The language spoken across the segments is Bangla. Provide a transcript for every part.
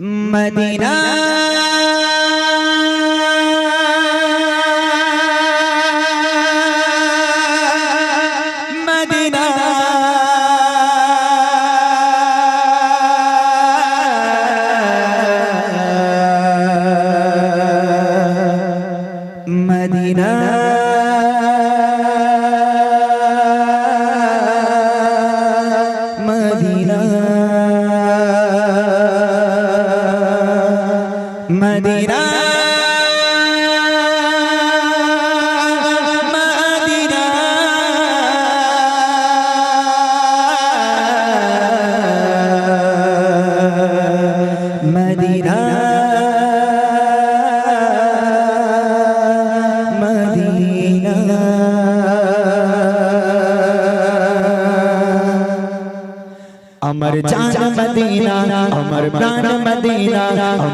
মদিনা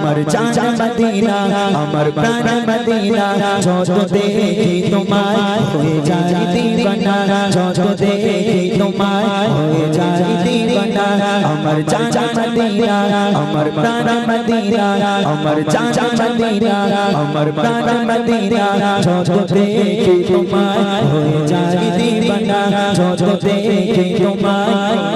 আমার জান মদিনা আমার প্রাণ মদিনা যত দেখি তোমায় হয়ে যায় দিবানা যত দেখি তোমায় হয়ে যায় দিবানা আমার জান মদিনা আমার প্রাণ মদিনা আমার জান মদিনা আমার প্রাণ মদিনা যত দেখি তোমায় হয়ে যায় দিবানা যত দেখি তোমায়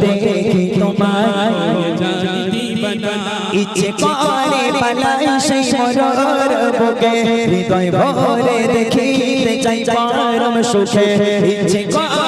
দেখি দেখি ইচ্ছে করে পালাই সেই মরর বুকে, হৃদয় ভরে দেখিতে চাই পরম সুখে। ইচ্ছে করে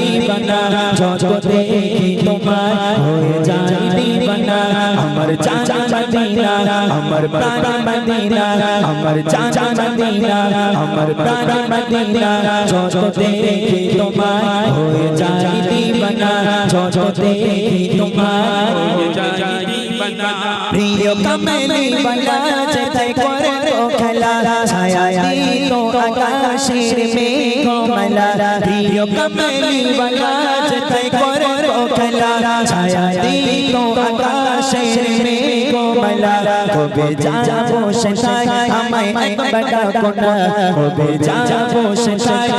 দিবানা যত দেখি তোমার হয়ে যায় দিবানা আমার চাচা মদিনা আমার প্রাণ মদিনা আমার চাচা মদিনা আমার প্রাণ মদিনা যত দেখি তোমার হয়ে যায় দিবানা যত দেখি প্রিয় কমলি বলা যেতাই করে তো খেলা। ছায়া দিত আকাশের মেঘ মালা। প্রিয় কমলি বলা যেতাই করে তো খেলা। ছায়া দিত আকাশের মেঘ মালা। কবে যাব সেটাই আমায় একবার ডাকো না। কবে যাব সেটাই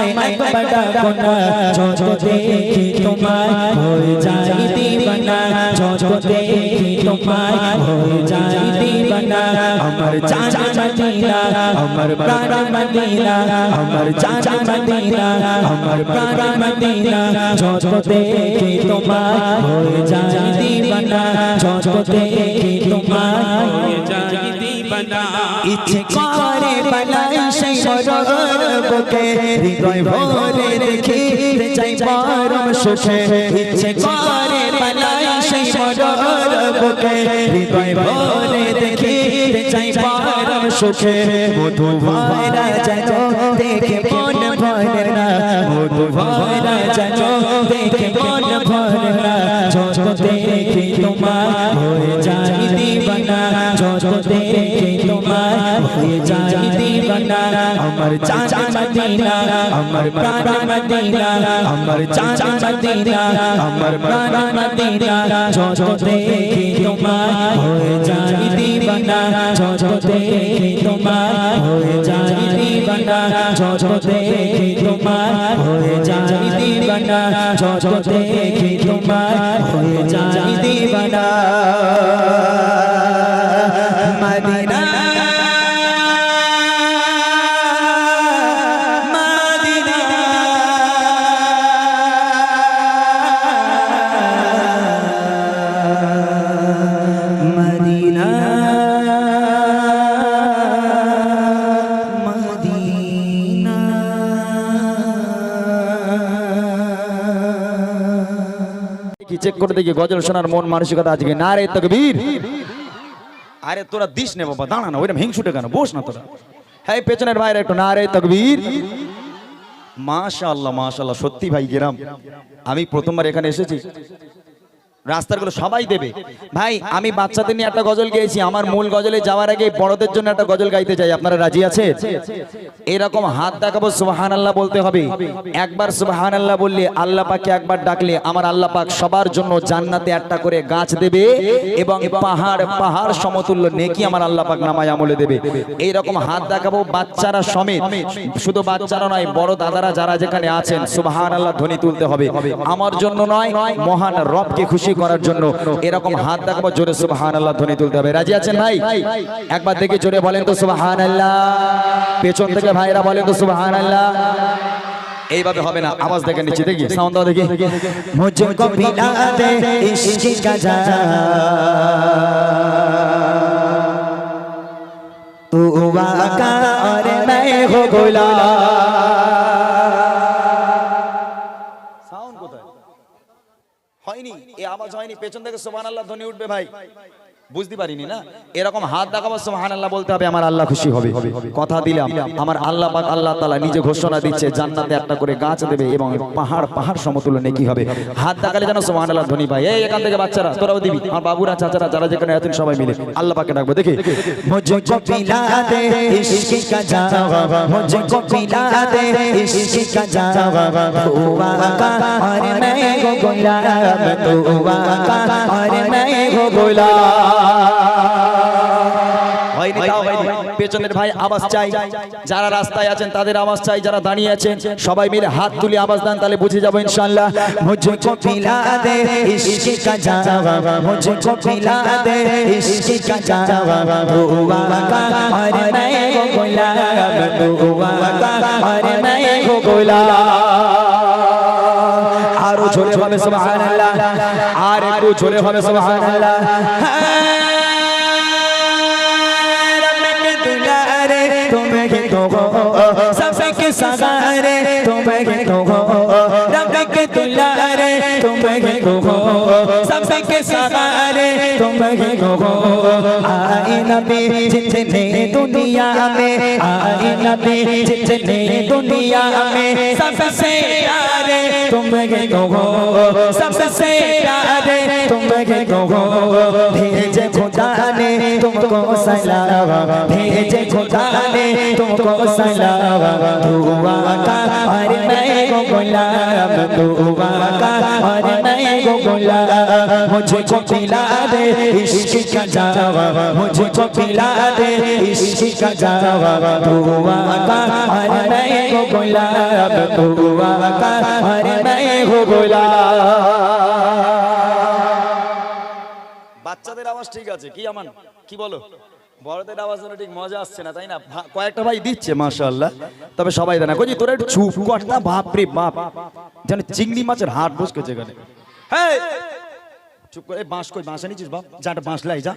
আমায় একবার ডাকো না। যত দেখি তোমায় হয়ে যায় দিবানা। যত দেখি তোমায় হয়ে যায় দিবানা। আমার চাচা মদিনা আমার প্রাণ মদিনা আমার চাচা মদিনা আমার প্রাণ মদিনা যত দেখি তোমায় হয়ে যায় দিবানা। যত দেখি তোমায় হয়ে যায় দিবানা ইচ্ছে করে বালাই সেই মরর হৃদয় ভরে দেখিতে চাই পরম সুখে। ইচ্ছে করে বালাই সেই মরর হৃদয় ভরে দেখিতে চাই পরম সুখে। মধু ভরা যেন দেখে মন ভরে না। মধু ভরা যেন দেখে মন ভরে না। যত দেখি তোমার হয়ে যায় দিবানা। যত দেখি হয়ে যায় দিবানা আমার চাচা মদিনা আমার প্রাণ মদিনা আমার চাচা মদিনা আমার প্রাণ মদিনা যত দেখি তোমার হয়ে যায় দিবানা যত দেখি তোমার হয়ে যায় দিবানা যত দেখি তোমার হয়ে যায় দিবানা যত দেখি তোমার হয়ে যায় দিবানা চেক করে দেখি, গজল শোনার মন মানসিকতা আজকে না রে তকবীর। আরে তোরা দিস নে বাবা, দাঁড়া না ওইরকম হিংসুটে কেন? বস না তোরা। হ্যাঁ পেছনের ভাইরা একটু না রে তকবীর। মাশাআল্লাহ মাশাআল্লাহ, সত্যি ভাই, গেরাম। আমি প্রথমবার এখানে এসেছি। রাস্তাগুলো সবাই দেবে। ভাই, আমি বাচ্চাদের নিয়ে একটা গজল গেয়েছি। আমার মূল গজলে যাওয়ার আগে বড়দের জন্য একটা গজল গাইতে চাই। আপনারা রাজি আছে? এরকম হাত দেখাবো সুবাহান আল্লাহ বলতে হবে। একবার সুবাহান আল্লাহ বললে আল্লাহ পাকে একবার ডাকলে আমার আল্লাহ পাক সবার জন্য জান্নাতে একটা করে গাছ দেবে এবং পাহাড় পাহাড় সমতুল্য নেকি আমার আল্লাহ পাক নামায় আমলে দেবে। এইরকম হাত দেখাবো বাচ্চারা সমেত। শুধু বাচ্চারা নয়, বড় দাদারা যারা যেখানে আছেন সুবাহান আল্লাহ ধ্বনি তুলতে হবে। আমার জন্য নয়, মহান রবকে খুশি করার জন্য এরকম হাত দেখাবো জোরে সুবাহান আল্লাহ ধ্বনি তুলতে হবে রাজি আছেন ভাই একবার দেখে জোরে বলেন তো সুবাহান আল্লাহ পেছন থেকে ভাইরা বলেন তো সুবাহান আল্লাহ এইভাবে হবে না আওয়াজ দেখে নিচ্ছি দেখি সাউন্ড দাও দেখি मुझको पिला दे इश्क का जाम तू वाका और मैं हो गोला আওয়াজ হয়নি পেছন থেকে সোমান আল্লাহ ধ্বনি উঠবে ভাই। বুঝতে পারিনি না এরকম হাত দেখাবো সুবহানাল্লাহ বলতে হবে আমার আল্লাহ খুশি হবে কথা দিলাম আমার আল্লাহ পাক আল্লাহ তাআলা নিজে ঘোষণা দিচ্ছে জান্নাতে একটা করে গাছ দেবে এবং পাহাড় পাহাড় সমতুল্য নেকি হবে হাত দেখালে যেন সুবহানাল্লাহ ধ্বনি পাই এই এখান থেকে বাচ্চারা তোরাও দিবি আমার বাবুরা চাচারা যারা যেখানে আছেন সবাই মিলে আল্লাহ পাকে ডাকবো দেখি मुझको पिला दे इश्क का जाम मुझको पिला दे इश्क का जाम तू वाका और मैं हो गोला तू वाका और मैं हो गोला পেছনের ভাই আবাস চাই। যারা রাস্তায় আছেন, তাদের আওয়াজ চাই। যারা দাঁড়িয়ে আছেন, সবাই মিলে হাত তুলে আওয়াজ দান, তাহলে বুঝে যাব ইনশাল্লাহ মুঝকো পিলা দে আরো জোরে হবে সুবহানাল্লাহ আর একটু জোরে হবে সুবহানাল্লাহ दुलारे तुम्हें तो हो सबके सगारे तुम्हें तो हो रब के दुलारे तुम्हें तो हो सबके सगारे तुम्हें तो हो आए नबी जितने दुनिया में आए नबी जितने दुनिया में सबसे प्यारे तुम्हें तो हो सबसे प्यारे तुम्हें कहो भेजे खुदा ने तुमको सलाम भेजे खुदा ने तुमको सलाम दुआ का और मैं को गुलाम दुआ का और मैं को गुलाम मुझको पिला दे इश्क का जावा मुझको पिला दे इश्क का जावा दुआ का और मैं को गुलाम दुआ का और मैं को गुलाम আওয়াজ ঠিক আছে, কি আমান? কি বলো? বড়দের আওয়াজ ঠিক মজা আসছে না, তাই না? কয়েকটা ভাই দিচ্ছে তবে সবাই দেয় না কই তোরা একটু চুপ কর না বাপ। রে বাপ চিংড়ি মাছের হাট হেই! চুপ করে বাঁশ কই, বাঁশ এনেছিস, বাপ? যা একটা বাঁশ লাই, যা।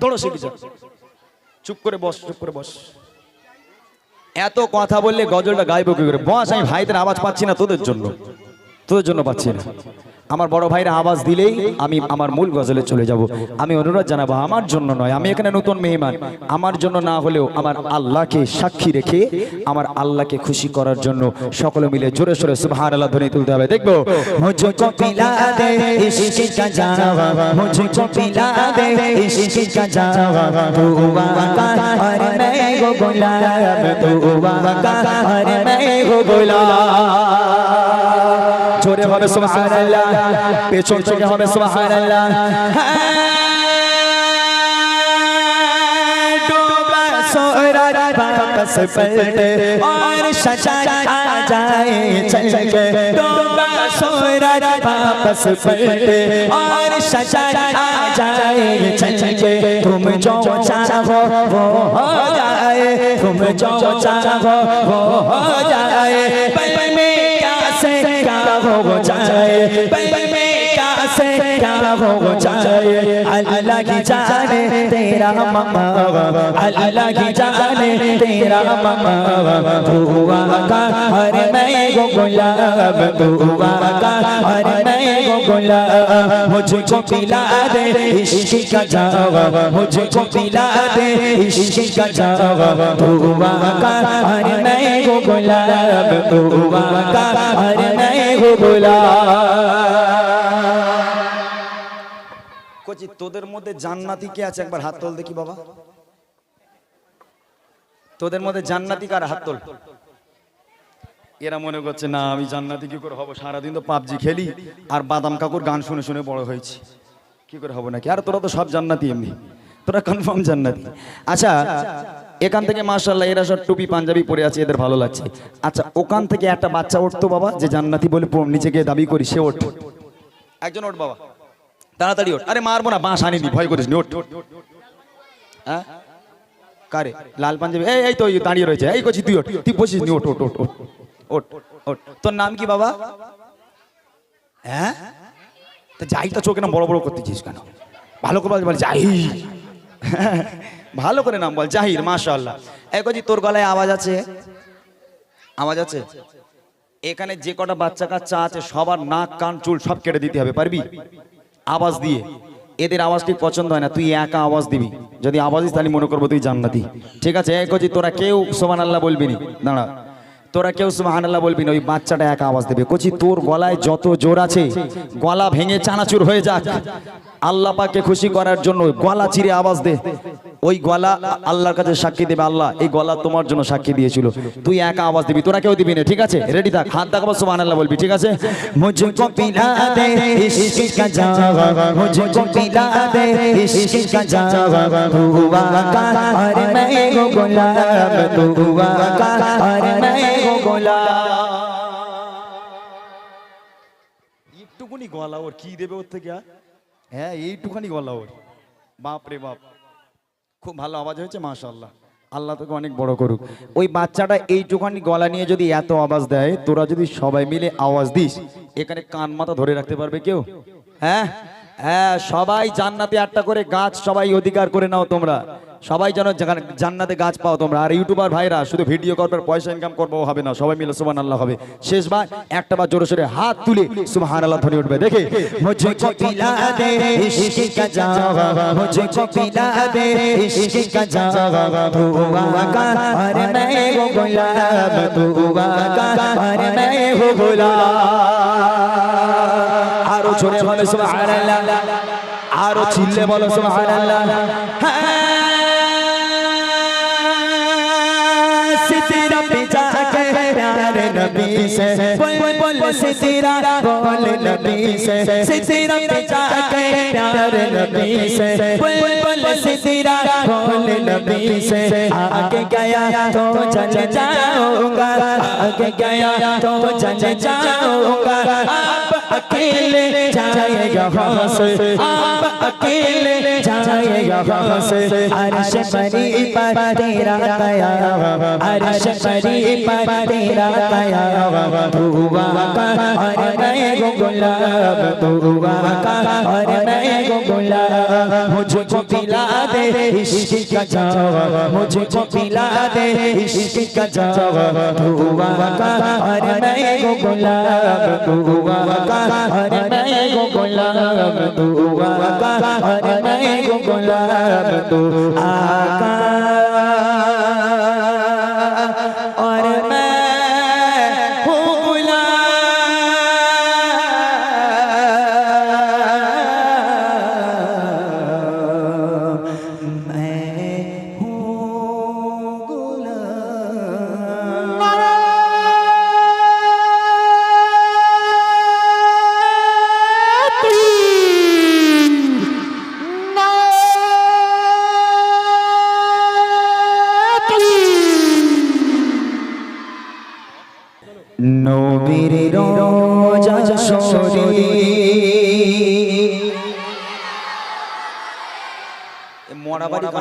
দৌড়ো শিখি চুপ করে বস, চুপ করে বস। এত কথা বললে গজলটা গাইবো কি করে? বস, আমি ভাইদের আওয়াজ পাচ্ছি না তোদের জন্য। তোদের জন্য পাচ্ছি না। আমার বড় ভাইরা আওয়াজ দিলেই আমি আমার মূল গজলে চলে যাব। আমি অনুরোধ জানাব, আমার জন্য নয়, আমি এখানে নতুন মেহমান। আমার জন্য না হলেও আমার আল্লাহকে সাক্ষী রেখে, আমার আল্লাহকে খুশি করার জন্য সকলে মিলে জোরে সোরে সুভার আল্লাহ ধনী তুলতে হবে। দেখব? জোরে হবে সুবহানাল্লাহ পেছন থেকে হবে সুবহানাল্লাহ डूबा सोरा वापस पलटे और सचा आ जाए चल के डूबा सोरा वापस पलटे और सचा आ जाए चल के तुम जो चाहो वो हो जाए तुम जो चाहो वो हो जाए पल में क्या से क्या हो जाए पल में क्या से क्या हो जाए अल्लाह की जाने तेरा ममा अल्लाह की जाने तेरा ममा दुआ का हर मैं गो गुलाब दुआ का हर मैं गो गुलाब मुझको पिला दे इश्क का जावा मुझको पिला दे इश्क का जावा दुआ का हर मैं गो गुलाब दुआ का हर বোলা কচি, তোদের মধ্যে জান্নাতি কে আছে? একবার হাত তোল দেখি বাবা। তোদের মধ্যে জান্নাতি কার? হাত তোল। এরা মনে করছে, না, আমি জান্নাতি কি করে হব? সারাদিন তো পাবজি খেলি আর বাদাম কাকুর গান শুনে শুনে বড় হয়েছি। কি করে হব নাকি? আর তোরা তো সব জান্নাতি এমনি। তোরা কনফার্ম জান্নাতি। আচ্ছা এখান থেকে মাশাল্লাহ এরা সব টুপি পাঞ্জাবি পরে আছে এদের ভালো লাগছে। আচ্ছা ওখান থেকে একটা বাচ্চা উঠতো বাবা যে জান্নাতি বলে গিয়ে দাবি করি সে ওঠ। একজন ওঠ বাবা। তাড়াতাড়ি ওঠ। আরে মারবো না বাঁশ আনিনি ভয় করিস নি ওঠ। হ্যাঁ কারে? লাল পাঞ্জাবি? এই এই তো দাঁড়িয়ে রয়েছে। এই করছি তুই ওঠ তুই বসিস নি ওঠ ওঠ ওঠ ওঠ ওঠ ওঠ। তোর নাম কি বাবা? হ্যাঁ? তো যাই তো চোখে না বড় বড় করতেছিস কেন? ভালো করে বল, জাহির ভালো করে নাম বল, জাহির, মাশাআল্লাহ। এক করছি তোর গলায় আওয়াজ আছে? আওয়াজ আছে? এখানে যে কটা বাচ্চা কাচ্চা আছে, সবার নাক, কান, চুল সব কেটে দিতে হবে, পারবি? আওয়াজ দিয়ে। এদের আওয়াজ ঠিক পছন্দ হয় না, তুই একা আওয়াজ দিবি। যদি আওয়াজ তাহলে মনে করব তুই জান্নাতি। ঠিক আছে এক তোরা কেউ সোমান আল্লাহ বলবি না? দাঁড়া। তোরা কেউ সুমাহানাল্লাহ বলবি না, ওই বাচ্চাটা একা আওয়াজ দেবে। কচি, তোর গলায় যত জোর আছে, গলা ভেঙে চানাচুর হয়ে যাক। আল্লাহ পাকে খুশি করার জন্য গলা চিরে আওয়াজ দে। ওই গলা আল্লাহর কাছে সাক্ষী দেবে, আল্লাহ, এই গলা তোমার জন্য সাক্ষী দিয়েছিল। তুই একা আওয়াজ দিবি, তোরা কেউ দিবি না, ঠিক আছে? রেডি থাক, হাত দেখাবো, সুবহানাল্লাহ বলবি, ঠিক আছে? মুঝকো পিলা দে, ইশক কা জাওয়া পিলা দে, ইশক কা জাওয়া কা মে গো কা মে গোলা। একটুকুনি গলা ওর কি দেবে ওর থেকে হ্যাঁ? হ্যাঁ এইটুখানি গলা ওর। বাপ রে বাপ। খুব ভালো আওয়াজ হয়েছে মাশাল্লাহ আল্লাহ তোকে অনেক বড় করুক। ওই বাচ্চাটা এইটুখানি গলা নিয়ে যদি এত আওয়াজ দেয় তোরা যদি সবাই মিলে আওয়াজ দিস এখানে কান মাথা ধরে রাখতে পারবে কেউ? হ্যাঁ? হ্যাঁ সবাই জান্নাতে আটটা করে গাছ সবাই অধিকার করে নাও তোমরা। সবাই যেন জান্নাতে গাছ পাও তোমরা। আর ইউটিউবার ভাইরা শুধু ভিডিও করবে পয়সা ইনকাম করব হবে না সবাই মিলে সুবান আল্লাহ হবে। শেষ শেষবার একটা বার জোরে সোরে হাত তুলে সুবাহান আল্লাহ ধরে উঠবে। দেখে? আরও ছোট বলো সুবাহ আরও ছিললে বলো সুবাহ बोल सितरा बोल नबी से सितरा पे जाके प्यारे नबी से बोल बोल सितरा बोल नबी से आगे गया तो चल जाऊंगा आगे गया तो चल जाऊंगा आप अकेले जाएगा वहाँ से आप अकेले जाएगा वहाँ से अर्श परी पर तेरा कया अर्श परी पर तेरा कया दुआ का और मैं गो गुलाब दुआ का और मैं गो गुलाब मुझको पिला दे इश्क का जावा मुझको पिला दे इश्क का जावा दुआ का और मैं गो गुलाब दुआ का और मैं गो गुलाब दुआ का और मैं गो गुलाब दुआ का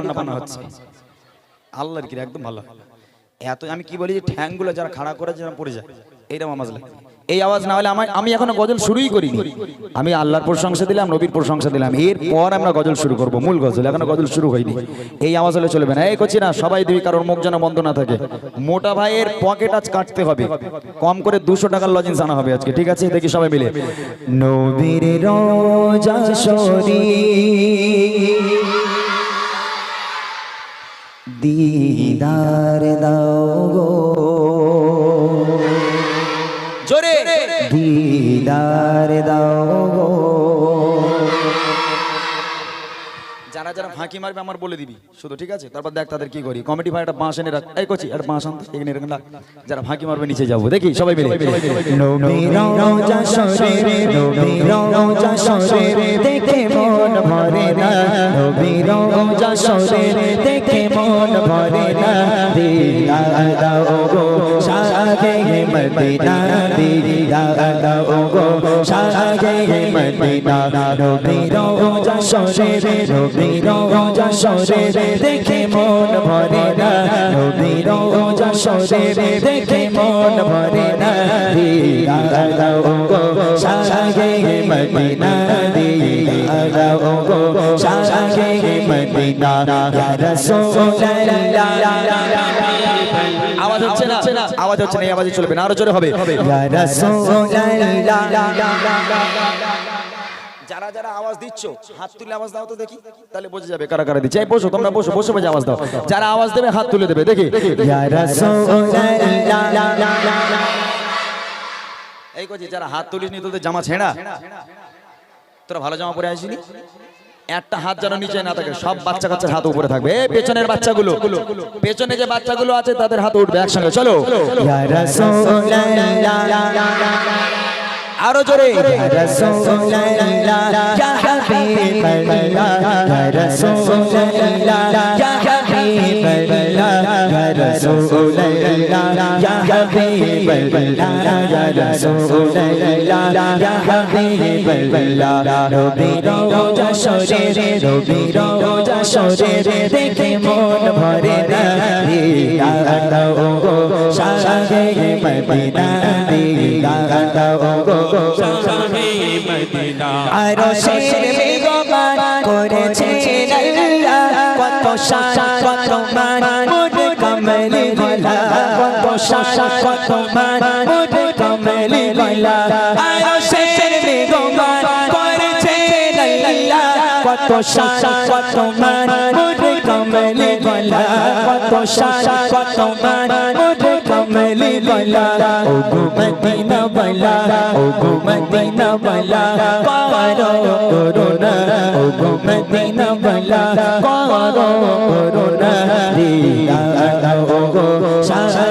কান্না বান্না হচ্ছে। আল্লাহর কি একদম ভালো। এত আমি কি বলি যে ঠ্যাংগুলো যারা খাড়া করে যেন পড়ে যায় এইরকম আওয়াজ লাগে এই আওয়াজ না হলে আমার আমি এখনও গজল শুরুই করিনি। আমি আল্লাহর প্রশংসা দিলাম নবীর প্রশংসা দিলাম। এরপর আমরা গজল শুরু করব মূল গজল। এখনও গজল শুরু হয়নি। এই আওয়াজ হলে চলবে না। এই করছি না সবাই দিবি কারোর মুখ যেন বন্ধ না থাকে। মোটা ভাইয়ের পকেট আজ কাটতে হবে। কম করে দুশো টাকার লজিন্স আনা হবে আজকে ঠিক আছে? দেখি সবাই মিলে। নবীর রোজা শরী দিদার দাও গো। জোরে। দিদার দাও গো। যারা যারা ফাঁকি মারবে আমার বলে দিবি। শুধু ঠিক আছে? তারপর দেখ তাদের কি করি। কমিটি ভাই একটা বাঁশ এনে রাখ। এই করছি একটা বাঁশ আনতো। এখানে এরকম রাখ যারা ফাঁকি মারবে নিচে যাব। দেখি সবাই মিলে। দেখে মন ভরে। রোজা শরী দেখে মন ভরে না। দিদার দাও গো সাগে মদিনা দিদার দাও গো সাগে মদিনা নবীর রোজা শরী নবীর রোজা শরী দেখে মন ভরে না। নবীর রোজা আওয়াজ হচ্ছে না? আওয়াজ চলবে না, আরও জোরে হবে। হাত তুলে তাহলে বোঝা যাবে কারা কারা দিচ্ছে। তোমরা, বসো, বসে আওয়াজ দাও। যারা আওয়াজ দেবে, হাত তুলে দেবে, দেখি। এই যারা হাত তুলিস নি তোদের জামা ছেঁড়া। তোরা ভালো জামা পরে আসিনি? একটা হাত যেন নিচে না থাকে সব বাচ্চা কাচ্চার হাত উপরে থাকবে। পেছনের বাচ্চাগুলো পেছনে যে বাচ্চাগুলো আছে তাদের হাত উঠবে একসঙ্গে চলো। আরও জোরে। يا رسول الله يا حبيب الله يا رسول الله يا حبيب الله রবি রোজা শরীরে রবি রোজা শরীরে দেখে মন ভরে না দিয়া দাও গো সাগে মদিনা দিয়া দাও গো আরো শের বেগমান করেছে আল্লাহ কত শাসা কত মান মুড কমলি গলা শাসা কত মান মুড কমলি গলা আরও শের বেগমান করেছে আল্লাহ কত শাসা কত মান মুড কমলি গলা কত শাসা কত মান মুড কমলি গলা ও গো মদিনা বলা ও গো মদিনা বলা পারো করোনা ও গো মদিনা বলা পারো করোনা দিয়া দাও গো দিয়া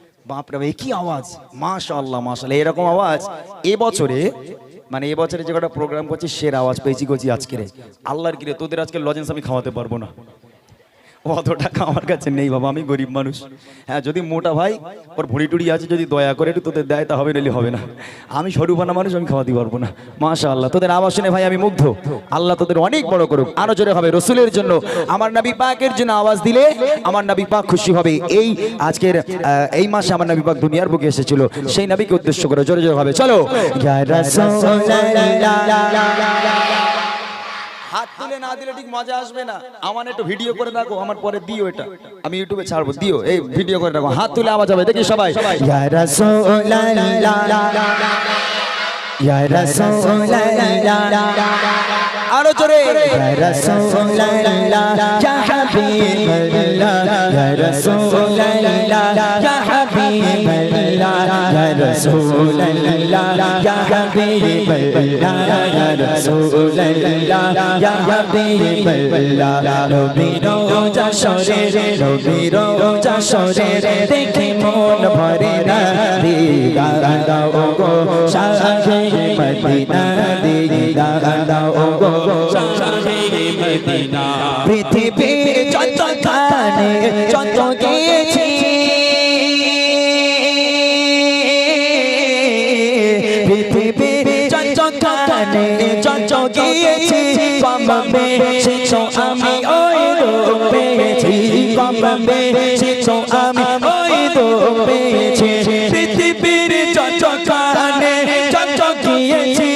বাপরে ভাই কি আওয়াজ? মাশাল্লাহ মাশাল্লাহ এরকম আওয়াজ? এ বছরে মানে এ বছরে যে কটা প্রোগ্রাম করছি, সের আওয়াজ পেয়েছি করছি আজকে রে। আল্লাহর কিরে, তোদের আজকে লজেন্স আমি খাওয়াতে পারব না। অত টাকা আমার কাছে নেই বাবা আমি গরিব মানুষ। হ্যাঁ যদি মোটা ভাই ওর ভুড়ি টুড়ি আছে যদি দয়া করে একটু তোদের দেয় তা হবে নাহলে হবে না। আমি সরুপানা মানুষ আমি খাওয়াতে পারব না। মাশা আল্লাহ তোদের আওয়াজ শুনে ভাই আমি মুগ্ধ। আল্লাহ তোদের অনেক বড় করুক। আরও জোরে হবে রসুলের জন্য। আমার নাবি পাকের জন্য আওয়াজ দিলে আমার নাবি পাক খুশি হবে। এই আজকের এই মাসে আমার নবী পাক দুনিয়ার বুকে এসেছিল। সেই নবীকে উদ্দেশ্য করে জোরে জোরে হবে। চলো। হাত তুলে না দিলে ঠিক মজা আসবে না। আমার একটু ভিডিও করে রাখো আমার পরে দিও এটা। আমি ইউটিউবে ছাড়বো দিও। এই ভিডিও করে রাখো হাত তুলে আওয়াজ হবে দেখি সবাই। আরও জোরে। ইয়া রাসূলুল্লাহ ইয়া হাবিবাল্লাহ ইয়া রাসূলুল্লাহ ইয়া হাবিবাল্লাহ ইয়া রাসূলুল্লাহ ইয়া হাবিবাল্লাহ ইয়া রাসূলুল্লাহ ইয়া হাবিবাল্লাহ নবীর যশোরে নবীর যশোরে দেখে মন ভরে না দিদার দাও গো শাহে মদিনা দিদার দাও গো শাহে মদিনা পৃথিবী যত কানে যত গিয়েছি কমবে শিখো আমি ওই রূপ পেয়েছি। কমবে শিখো আমি ওই রূপ পেয়েছি। পৃথিবীর যত কানে যত গিয়েছি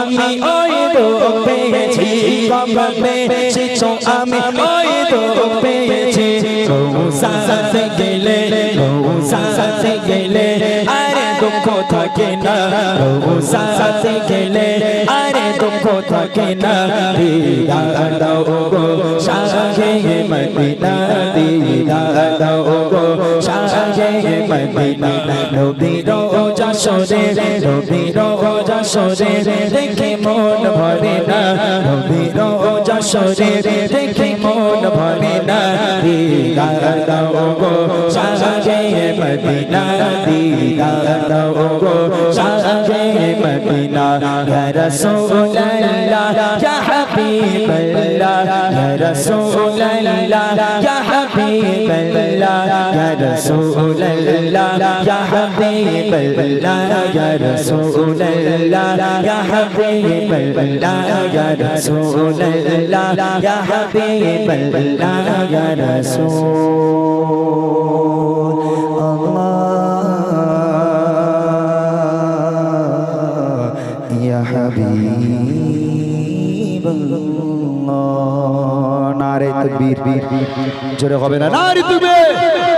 আমি ওই রূপ পেয়েছি। কমবে শিখো আমি ওই রূপ পেয়েছি। রোজাতে গেলে রোজাতে গেলে দুঃখ থাকে না সাথে গেলে আরে দুঃখ থাকে না দিদা দাও গো শাহে মদিনা দিদা দাও গো শাহে মদিনা নবীর যশোরে নবীর যশোরে দেখে মন ভরে না। নবীর যশোরে দেখে মন ভরে না। দিদার দাও গো শাহে মদিনা দিদার দাও গো শাহে মদিনা ইয়া রাসূলুল্লাহ ইয়া হাবিবাল্লাহ ইয়া রাসূলুল্লাহ ইয়া হাবিবাল্লাহ ইয়া রাসূলুল্লাহ ইয়া হাবিবাল্লাহ ইয়া রাসূলুল্লাহ ইয়া হাবিবাল্লাহ ইয়া রাসূলুল্লাহ ইয়া হাবিবাল্লাহ ইয়া রাসূল তাকবীর। জোরে হবে না? নারী তাকবীর